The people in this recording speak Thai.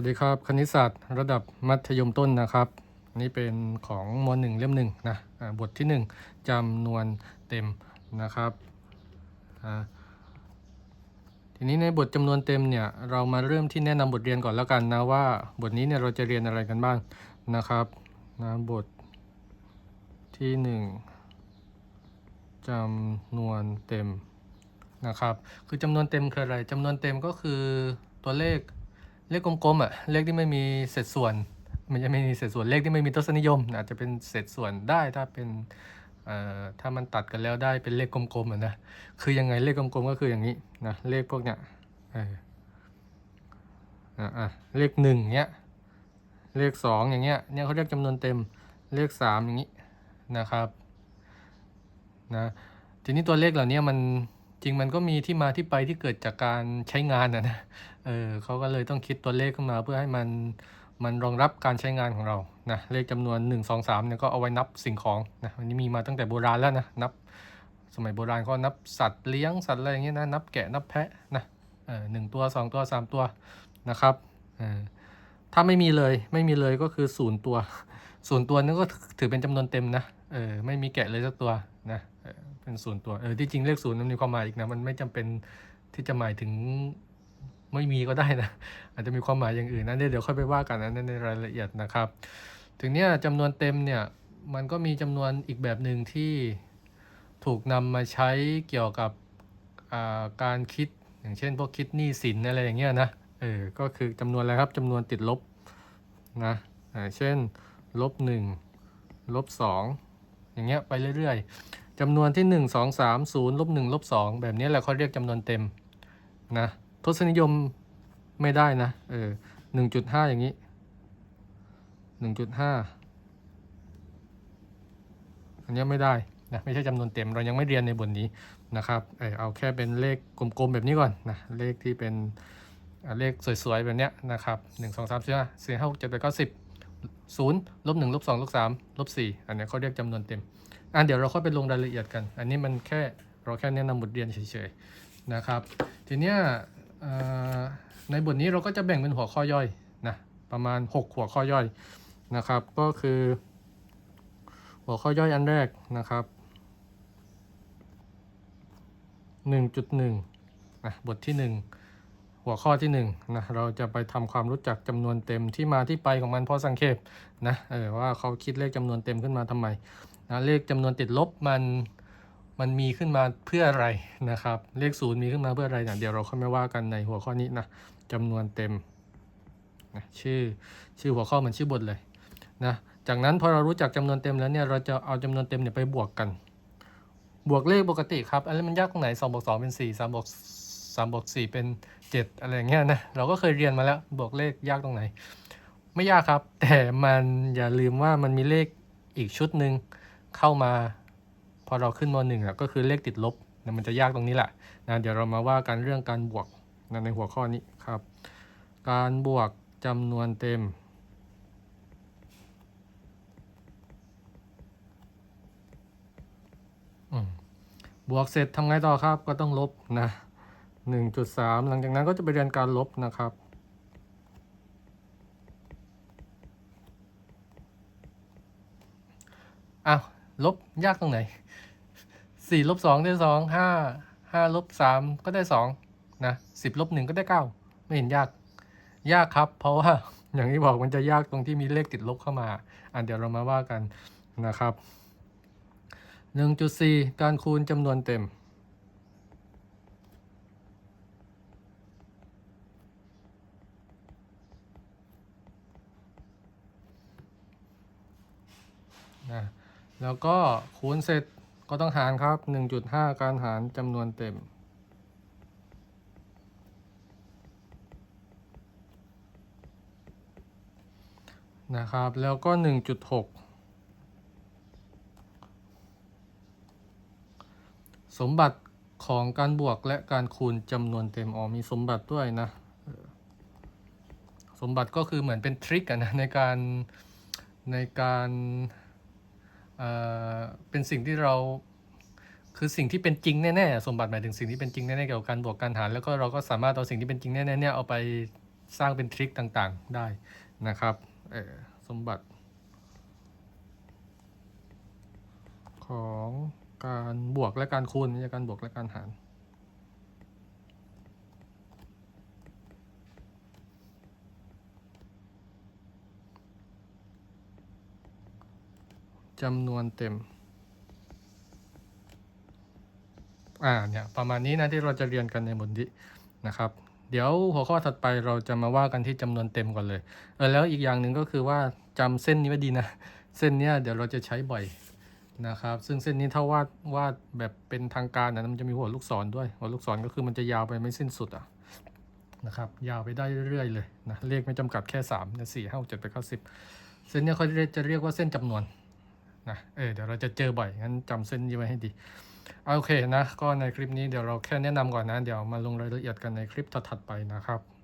วัสดีครับ คณิตศาสตร์ระดับมัธยมต้นนะครับอันนี่เป็นของมหนึ่งเล่มหนึ่งนะบทที่หนึ่งจำนวนเต็มนะครับทีนี้ในบทจำนวนเต็มเนี่ยเรามาเริ่มที่แนะนำบทเรียนก่อนแล้วกันนะว่าบทนี้เนี่ยเราจะเรียนอะไรกันบ้างนะครับนะบทที่หนึ่งจำนวนเต็มนะครับ คือจำนวนเต็มคืออะไรจำนวนเต็มก็คือตัวเลข เลขกลมๆอะเลขที่ไม่มีเศษส่วน มันจะไม่มีเศษส่วนเลขที่ไม่มีทศนิยมอาจจะเป็นเศษส่วนได้ถ้าเป็นถ้ามันตัดกันแล้วได้เป็นเลขกลมๆนะคือยังไงเลขกลมๆก็คืออย่างนี้นะเลขพวกเนี้ยเอออะอะเลขหนึ่งเนี้ยเลขสองอย่างเงี้ยเนี่ยเขาเรียกจำนวนเต็มเลขสามอย่างนี้นะครับนะทีนี้ตัวเลขเหล่านี้มัน จริงมันก็มีที่มาที่ไปที่เกิดจากการใช้งานนะนะเออเขาก็เลยต้องคิดตัวเลขขึ้นมาเพื่อให้มันมันรองรับการใช้งานของเรานะเลขจำนวน 1 2 3เนี่ยก็เอาไว้นับสิ่งของนะอันนี้มีมาตั้งแต่โบราณแล้วนะนับ สมัยโบราณก็นับสัตว์เลี้ยงสัตว์อะไรอย่างเงี้ยนะนับแกะนับแพะนะเออหนึ่งตัว 2 ตัว 3 ตัวนะครับเออถ้าไม่มีเลยไม่มีเลยก็คือศูนย์ตัวศูนย์ตัวนั่นก็ถือเป็นจำนวนเต็มนะเออไม่มีแกะเลยสักตัวนะ เป็นศูนย์ตัวเออที่จริงเลขศูนย์มันมีความหมายอีกนะมันไม่จำเป็นที่จะหมายถึงไม่มีก็ได้นะอาจจะมีความหมายอย่างอื่นนะเดี๋ยวค่อยไปว่ากันนะในรายละเอียดนะครับ ถึงเนี้ยจำนวนเต็มเนี่ยมันก็มีจำนวนอีกแบบหนึ่งที่ถูกนำมาใช้เกี่ยวกับาการคิดอย่างเช่น พวกคิดหนี้สินอะไรอย่างเงี้ยนะเออก็คือจำนวนอะไรครับจำนวนติดลบนะเช่นลบหนึ่งลบสองอย่างเงี้ยไปเรื่อยๆ จำนวนที่หนึ่งสองสามศูนย์ลบหนึ่งลบสองแบบนี้แหละเขาเรียกจำนวนเต็มนะทศนิยมไม่ได้นะเออหนึ่งจุดห้าอย่างนี้หนึ่งจุดห้าอันนี้ไม่ได้นะไม่ใช่จำนวนเต็มเรายังไม่เรียนในบทนี้นะครับเออเอาแค่เป็นเลขกลมๆแบบนี้ก่อนนะเลขที่เป็นเลขสวยๆแบบเนี้ยนะครับหนึ่งสองสามสี่ห้าเจ็ดแปดเก้าสิบศูนย์ลบหนึ่งลบสองลบสามลบสี่อันนี้เขาเรียกจำนวนเต็ม อะเดี๋ยวเราค่อยไปลงรายละเอียดกัน อันนี้มันแค่เราแค่แนะนำบทเรียนเฉยๆนะครับ ทีเนี้ยในบทนี้เราก็จะแบ่งเป็นหัวข้อย่อยนะประมาณ 6 หัวข้อย่อยนะครับ ก็คือ หัวข้อย่อยอันแรกนะครับ 1.1นะบทที่ 1 หัวข้อที่1นะเราจะไปทำความรู้จักจำนวนเต็มที่มาที่ไปของมันพอสังเขปนะเออว่าเขาคิดเลขจำนวนเต็มขึ้นมาทำไม นะเลขจำนวนติดลบมันมันมีขึ้นมาเพื่ออะไรนะครับ เลขศูนย์มีขึ้นมาเพื่ออะไรเนี่ยเดี๋ยวเราค่อยมาว่ากันในหัวข้อนี้นะจำนวนเต็มนะชื่อชื่อหัวข้อเหมือนชื่อบทเลยนะจากนั้นพอเรารู้จักจำนวนเต็มแล้วเนี่ยเราจะเอาจำนวนเต็มเนี่ยไปบวกกัน บวกเลขปกติครับอะไรมันยากตรงไหน2บวก2เป็น 4 3บวก3บวก4เป็น 7 อะไรเงี้ยนะเราก็เคยเรียนมาแล้วบวกเลขยากตรงไหน ไม่ยากครับ แต่มันอย่าลืมว่ามันมีเลขอีกชุดหนึ่ง เข้ามา พอเราขึ้นมหนึ่งอะก็คือเลขติดลบนะมันจะยากตรงนี้แหละนะเดี๋ยวเรามาว่ากันเรื่องการบวกนะในหัวข้อนี้ครับ การบวกจำนวนเต็ม บวกเสร็จทำไงต่อครับก็ต้องลบนะหนึ่งจุดสามหลังจากนั้นก็จะไปเรียนการลบนะครับอ้าว ลบยากตรงไหนสี่ลบสองได้สองห้าห้าลบสามก็ได้สองนะสิบลบหนึ่งก็ได้เก้าไม่เห็นยาก ยากครับ เพราะว่าอย่างที่บอกมันจะยากตรงที่มีเลขติดลบเข้ามาอะเดี๋ยวเรามาว่ากันนะครับหนึ่งจุดสี่การคูณจำนวนเต็ม นะ แล้วก็คูณเสร็จก็ต้องหารครับ 1.5 การหารจำนวนเต็ม นะครับ แล้วก็ 1.6 สมบัติของการบวกและการคูณจำนวนเต็ม อ๋อ มีสมบัติด้วยนะ สมบัติก็คือเหมือนเป็นทริคอะนะในการในการ เป็นสิ่งที่เราคือสิ่งที่เป็นจริงแน่ๆสมบัติหมายถึงสิ่งที่เป็นจริงแน่ๆเกี่ยวกับการบวกการหารแล้วก็เราก็สามารถเอาสิ่งที่เป็นจริงแน่ๆเนี่ยเอาไปสร้างเป็นทริคต่างๆได้นะครับสมบัติ ของการบวกและการคูณไม่ใช่การบวกและการหาร จำนวนเต็ม อ่าเนี่ยประมาณนี้นะที่เราจะเรียนกันในบทนี้นะครับเดี๋ยวหัวข้อถัดไปเราจะมาว่ากันที่จำนวนเต็มก่อนเลยเออแล้วอีกอย่างหนึ่งก็คือว่าจำเส้นนี้ไว้ดีนะ เส้นเนี้ยเดี๋ยวเราจะใช้บ่อยนะครับ ซึ่งเส้นนี้ถ้าวาดวาดแบบเป็นทางการนะมันจะมีหัวลูกศรด้วย หัวลูกศรก็คือมันจะยาวไปไม่สิ้นสุดอะนะครับยาวไปได้เรื่อยๆเลยนะเลขไม่จำกัดแค่3นะสี่ห้าหกเจ็ดแปดเก้าสิบเส้นเนี้ยเขาจะเรียกว่าเส้นจำนวน นะ เออ เดี๋ยวเราจะเจอบ่อย งั้นจำเส้นนี้ไว้ให้ดี โอเคนะ ก็ในคลิปนี้เดี๋ยวเราแค่แนะนำก่อนนะ เดี๋ยวมาลงรายละเอียดกันในคลิปถัดๆไปนะครับ